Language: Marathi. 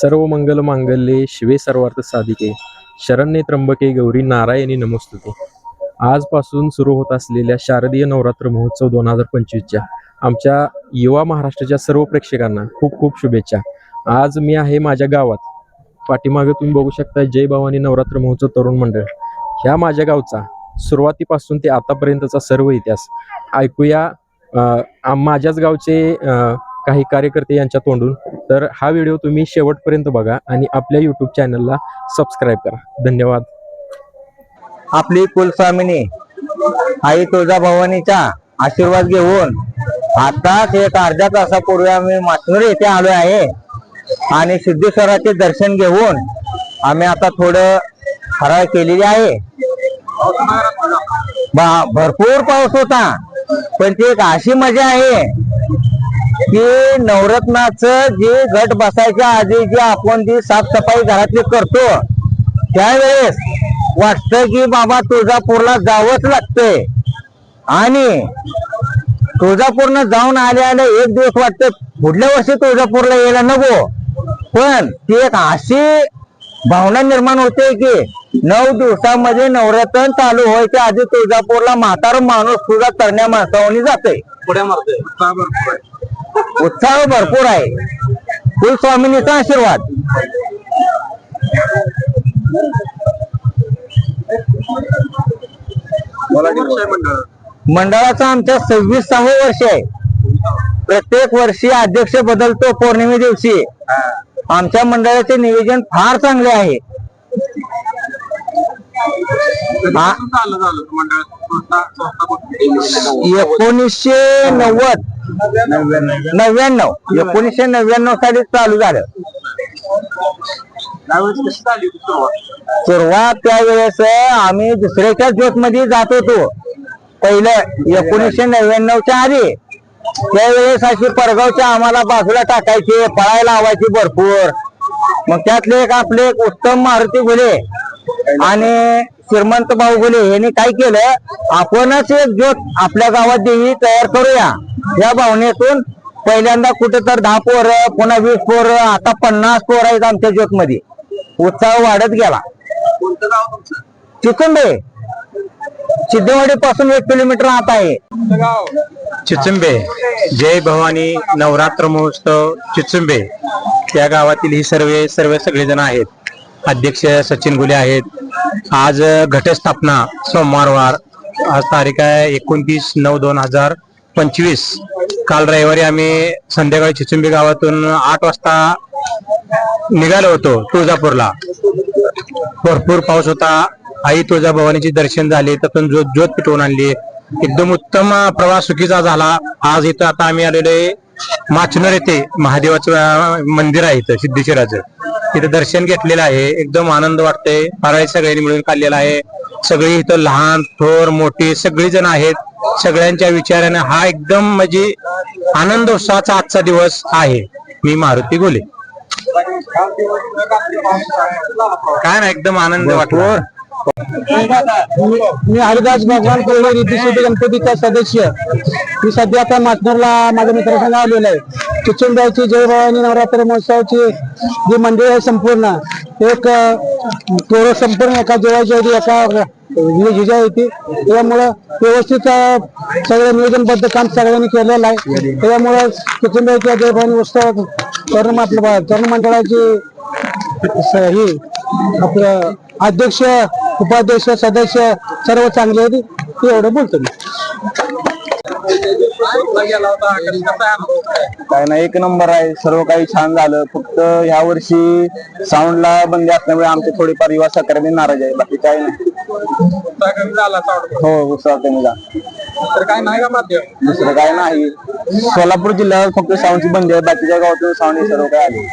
सर्व मंगल मांगल्ये शिवे सर्वार्थ साधिके. शरण्ये त्र्यंबके गौरी नारायणी नमोस्तुते. आजपासून सुरू होत असलेल्या शारदीय नवरात्र महोत्सव दोन हजार पंचवीसच्या आमच्या युवा महाराष्ट्राच्या सर्व प्रेक्षकांना खूप खूप शुभेच्छा. आज मी आहे माझ्या गावात. पाठीमागे तुम्ही बघू शकता जय भवानी नवरात्र महोत्सव तरुण मंडळ. ह्या माझ्या गावचा सुरुवातीपासून ते आतापर्यंतचा सर्व इतिहास ऐकूया. माझ्याच गावचे काही कार्यकर्ते यांच्या तोंडून. तर हा व्हिडिओ तुम्ही शेवटपर्यंत बघा आणि आपल्या युट्यूब चॅनलला सबस्क्राईब करा. धन्यवाद. आपली कुलस्वामिनी आई तुळजाभवानीचा आशीर्वाद घेऊन आताच एक अर्ध्या तासापूर्वी आम्ही मातनूर येथे आलो आहे. आणि सिद्धेश्वराचे दर्शन घेऊन आम्ही आता थोडं फराळ केलेली आहे. बा- भरपूर पाऊस होता पण ती एक अशी मजा आहे की नवरत्नाचं जे घट बसायच्या आधी जे आपण जी साफसफाई घरातली करतो त्यावेळेस वाटतं की बाबा तुळजापूरला जावंच लागतंय. आणि तुळजापूरनं जाऊन आले आले एक दिवस वाटतं पुढल्या वर्षी तुळजापूरला यायला नको. पण ती एक अशी भावना निर्माण होते की नऊ दिवसामध्ये नवरात्र चालू व्हायच्या आधी तुळजापूरला म्हातार माणूस सुद्धा तरण्या माणसावणी जाते उत्साह भरपूर आहे. कुलस्वामिनीचा आशीर्वाद. मंडळाचं आमच्या सव्वीसावं वर्ष आहे. प्रत्येक वर्षी अध्यक्ष बदलतो पौर्णिमे दिवशी. आमच्या मंडळाचे नियोजन फार चांगले आहे. एकोणीसशे नव्वद. नव्याण्णव. एकोणीसशे नव्याण्णव साली चालू झालं. सुरुवात त्यावेळेस आम्ही दुसऱ्याच्या ज्योत मध्ये जात होतो. पहिलं एकोणीसशे नव्याण्णवच्या आधी. त्यावेळेस अशी परगावच्या आम्हाला बाजूला टाकायचे पळायला लावायची भरपूर. मग त्यातले एक आपले एक उत्तम मारुती गुले आणि श्रीमंत भाऊ गुले यांनी काय केलं? आपणच एक ज्योत आपल्या गावात देवी तयार करूया. या भावनेतून पहिल्यांदा कुठे तर दहा पोरं पुन्हा वीस पोरं आता पन्नास पोरं आहेत आमच्या ज्योत मध्ये उत्साह वाढत गेला. चिकुंबे. सिद्धेवाडी पासून एक किलोमीटर आत आहे. चिचुंबे. जय भवानी नवरात्र महोत्सव चिचुंबे. या गावातील ही सर्व सर्व सगळेजण आहेत. अध्यक्ष सचिन गुले आहेत. आज घटस्थापना सोमवारवार आज तारीख आहे एकोणतीस नऊ दोन हजार पंचवीस. काल रविवारी आम्ही संध्याकाळी चिचुंबी गावातून आठ वाजता निघालो होतो तुळजापूरला. भरपूर पाऊस होता. आई तुळजाभवानीचे दर्शन झाले त्यातून ज्योत ज्योत पिटवून आणली. एकदम उत्तम प्रवास सुखीचा झाला. आज इथं आता आम्ही आलेलो आहे माचनर येथे महादेवाचं मंदिर आहे इथं सिद्धेश्वराचं. इथं दर्शन घेतलेलं आहे. एकदम आनंद वाटतंय. फराळी सगळ्यांनी मिळून काढलेला आहे. सगळी इथं लहान थोर मोठी सगळी जण आहेत. सगळ्यांच्या विचाराने हा एकदम म्हणजे आनंद उत्साहाचा आजचा दिवस आहे. मी मारुती गोले. काय ना एकदम आनंद वाटतो मी हरिदास भगवान कोल्हे रिद्धी गणपतीचा सदस्य. मी सध्या आता माथनूरला माझ्या मित्रासंग आलेलो आहे. चिचुंब्याची जयभवानी नवरात्र महोत्सवाची जी मंडळी आहे संपूर्ण एक पोरं संपूर्ण एका जेवायची एका जिजा होती त्यामुळं व्यवस्थित सगळं नियोजनबद्ध काम सगळ्यांनी केलेलं आहे. त्यामुळं चिचुंब्याच्या जयभवानी उत्सव तरुण आपलं तरुण मंडळाची ही आपलं अध्यक्ष उपाध्यक्ष सदस्य सर्व चांगले होते ते एवढं बोलतो मी. काय नाही एक नंबर आहे. सर्व काही छान झालं. फक्त ह्या वर्षी साऊंडला बंदी असल्यामुळे आमचे थोडीफार युवा सहकारी नाराज आहे बाकी काही नाही. हो उत्साह कमी झाला. दुसरं काय नाही. सोलापूर जिल्ह्यात फक्त साऊंडची बंदी आहे. बाकीच्या गावातून साऊंड हे सर्व काय आले.